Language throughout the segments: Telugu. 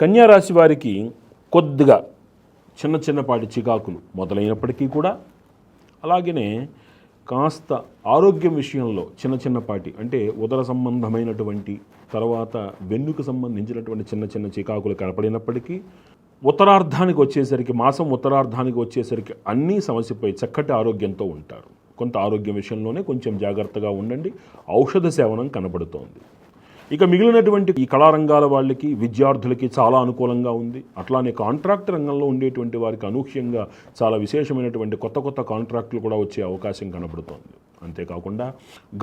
కన్యారాశి వారికి కొద్దిగా చిన్న చిన్నపాటి చికాకులు మొదలైనప్పటికీ కూడా అలాగనే కాస్త ఆరోగ్యం విషయంలో చిన్న చిన్నపాటి అంటే ఉదర సంబంధమైనటువంటి తర్వాత వెన్నుకు సంబంధించినటువంటి చిన్న చిన్న చికాకులు కనపడినప్పటికీ ఉత్తరార్ధానికి వచ్చేసరికి మాసం ఉత్తరార్ధానికి వచ్చేసరికి అన్నీ సమస్యపై చక్కటి ఆరోగ్యంతో ఉంటారు. కొంత ఆరోగ్యం విషయంలోనే కొంచెం జాగ్రత్తగా ఉండండి. ఔషధ సేవనం కనబడుతోంది. ఇక మిగిలినటువంటి ఈ కళారంగాల వాళ్ళకి విద్యార్థులకి చాలా అనుకూలంగా ఉంది. అట్లానే కాంట్రాక్ట్ రంగంలో ఉండేటువంటి వారికి అనూహ్యంగా చాలా విశేషమైనటువంటి కొత్త కొత్త కాంట్రాక్టులు కూడా వచ్చే అవకాశం కనబడుతోంది. అంతేకాకుండా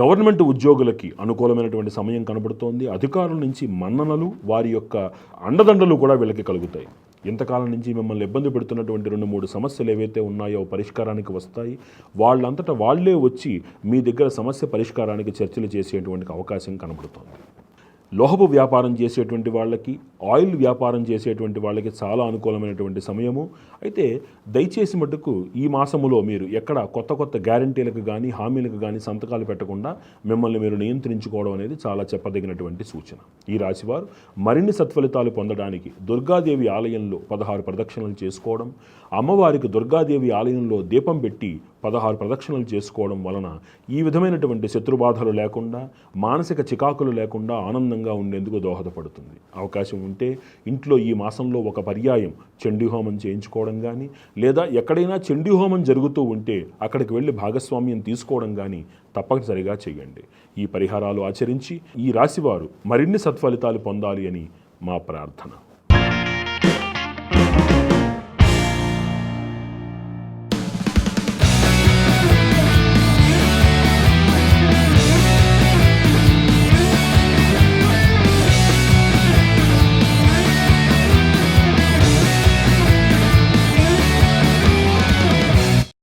గవర్నమెంట్ ఉద్యోగులకి అనుకూలమైనటువంటి సమయం కనబడుతోంది. అధికారుల నుంచి మన్ననలు వారి యొక్క అండదండలు కూడా వీళ్ళకి కలుగుతాయి. ఇంతకాలం నుంచి మిమ్మల్ని ఇబ్బంది పెడుతున్నటువంటి రెండు మూడు సమస్యలు ఏవైతే ఉన్నాయో పరిష్కారానికి వస్తాయి. వాళ్ళంతటా వాళ్ళే వచ్చి మీ దగ్గర సమస్య పరిష్కారానికి చర్చలు చేసేటువంటి అవకాశం కనబడుతోంది. లోహపు వ్యాపారం చేసేటువంటి వాళ్ళకి ఆయిల్ వ్యాపారం చేసేటువంటి వాళ్ళకి చాలా అనుకూలమైనటువంటి సమయము. అయితే దయచేసి మటుకు ఈ మాసములో మీరు ఎక్కడ కొత్త కొత్త గ్యారంటీలకు కానీ హామీలకు కానీ సంతకాలు పెట్టకుండా మిమ్మల్ని మీరు నియంత్రించుకోవడం అనేది చాలా చెప్పదగినటువంటి సూచన. ఈ రాశివారు మరిన్ని సత్ఫలితాలు పొందడానికి దుర్గాదేవి ఆలయంలో పదహారు ప్రదక్షిణలు చేసుకోవడం అమ్మవారికి దుర్గాదేవి ఆలయంలో దీపం పెట్టి పదహారు ప్రదక్షిణలు చేసుకోవడం వలన ఈ విధమైనటువంటి శత్రుబాధలు లేకుండా మానసిక చికాకులు లేకుండా ఆనందంగా ఉండేందుకు దోహదపడుతుంది. అవకాశం ఉంటే ఇంట్లో ఈ మాసంలో ఒక పర్యాయం చండీహోమం చేయించుకోవడం కానీ లేదా ఎక్కడైనా చండీహోమం జరుగుతూ ఉంటే అక్కడికి వెళ్ళి భాగస్వామ్యం తీసుకోవడం కానీ తప్పనిసరిగా చేయండి. ఈ పరిహారాలు ఆచరించి ఈ రాశివారు మరిన్ని సత్ఫలితాలు పొందాలి అని మా ప్రార్థన.